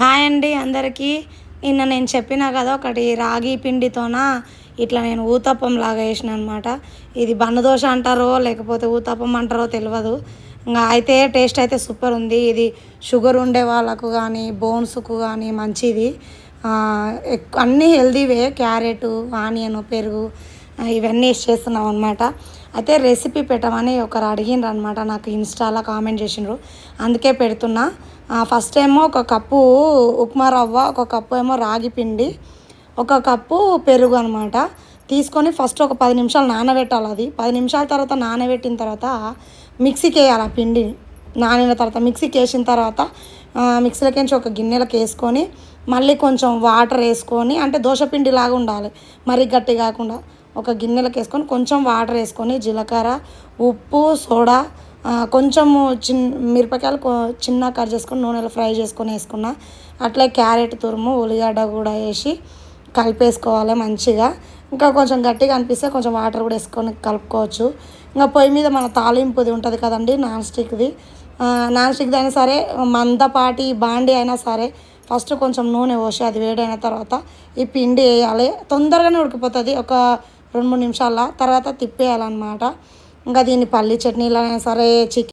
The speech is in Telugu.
హాయ్ అండి అందరికీ. నిన్న నేను చెప్పినా కదా ఒకటి రాగి పిండితోన? ఇట్లా నేను ఊతప్పం లాగా వేసిన అనమాట ఇది బన్నదోశ అంటారో లేకపోతే ఊతప్పం అంటారో తెలియదు ఇంకా అయితే టేస్ట్ అయితే సూపర్ ఉంది. ఇది షుగర్ ఉండే వాళ్ళకు కానీ బోన్స్కు కానీ మంచిది. అన్నీ హెల్దీవే క్యారెట్ ఆనియన్ పెరుగు ఇవన్నీ చేస్తున్నాం అనమాట అయితే రెసిపీ పెట్టమని ఒకరు అడిగిండ్రు అనమాట నాకు ఇన్స్టాలో కామెంట్ చేసిండ్రు. అందుకే పెడుతున్నా. ఫస్ట్ ఏమో ఒక కప్పు ఉప్మా రవ్వ ఒక కప్పు ఏమో రాగి పిండి ఒక కప్పు పెరుగు అనమాట తీసుకొని ఫస్ట్ ఒక పది నిమిషాలు నానబెట్టాలి అది. పది నిమిషాల తర్వాత నానబెట్టిన తర్వాత మిక్సీకి వేయాలి ఆ పిండిని నానిన తర్వాత మిక్సీకి వేసిన తర్వాత మిక్సీలోకి నుంచి ఒక గిన్నెలోకి వేసుకొని మళ్ళీ కొంచెం వాటర్ వేసుకొని అంటే దోశపిండి లాగా ఉండాలి. మరీ గట్టి కాకుండా. ఒక గిన్నెలోకి వేసుకొని కొంచెం వాటర్ వేసుకొని జీలకర్ర ఉప్పు సోడా కొంచెము చిన్ మిరపకాయలు కొ- చిన్న కట్ చేసుకొని నూనెలో ఫ్రై చేసుకొని వేసుకున్నా. అట్లే క్యారెట్ తురుము ఉల్లిగడ్డ కూడా వేసి కలిపేసుకోవాలి మంచిగా. ఇంకా కొంచెం గట్టిగా అనిపిస్తే కొంచెం వాటర్ కూడా వేసుకొని కలుపుకోవచ్చు. ఇంకా పొయ్యి మీద మన తాలింపుది ఉంటుంది కదండి నాన్ స్టిక్ది. నాన్ స్టిక్ది అయినా సరే మందపాటి బాండి అయినా సరే ఫస్ట్ కొంచెం నూనె పోసి అది వేడైన తర్వాత ఈ పిండి వేయాలి. తొందరగానే ఉడికిపోతుంది. ఒక రెండు మూడు నిమిషాల తర్వాత తిప్పేయాలన్నమాట. ఇంకా దీన్ని పల్లి చట్నీలో అయినా సరే చికెన్